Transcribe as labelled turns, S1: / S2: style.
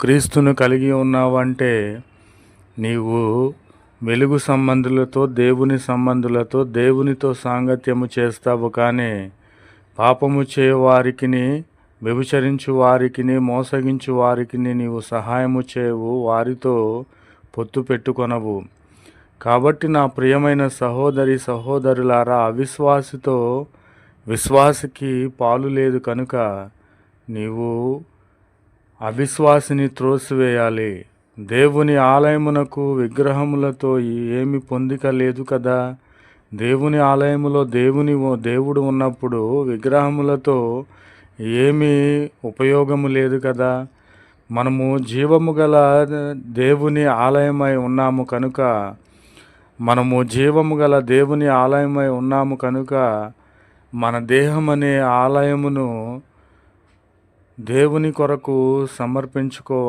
S1: క్రీస్తును కలిగి ఉన్నావంటే నీవు వెలుగు సంబంధులతో దేవుని సంబంధులతో దేవునితో సాంగత్యము చేస్తావు కానీ పాపము చేయవారికిని వ్యభిచరించు వారికిని మోసగించు వారికిని నీవు సహాయము చేయవు వారితో పొత్తు పెట్టుకొనవు. కాబట్టి నా ప్రియమైన సహోదరి సహోదరులారా అవిశ్వాసితో విశ్వాసికి పాలు లేదు కనుక నీవు అవిశ్వాసిని త్రోసివేయాలి. దేవుని ఆలయమునకు విగ్రహములతో ఏమి పొందిక లేదు కదా? దేవుని ఆలయములో దేవుని దేవుడు ఉన్నప్పుడు విగ్రహములతో ఏమీ ఉపయోగము లేదు కదా? మనము జీవము గల దేవుని ఆలయమై ఉన్నాము కనుక మనము జీవము గల దేవుని ఆలయమై ఉన్నాము కనుక మన దేహం అనే ఆలయమును దేవుని కొరకు సమర్పించుకోవాలి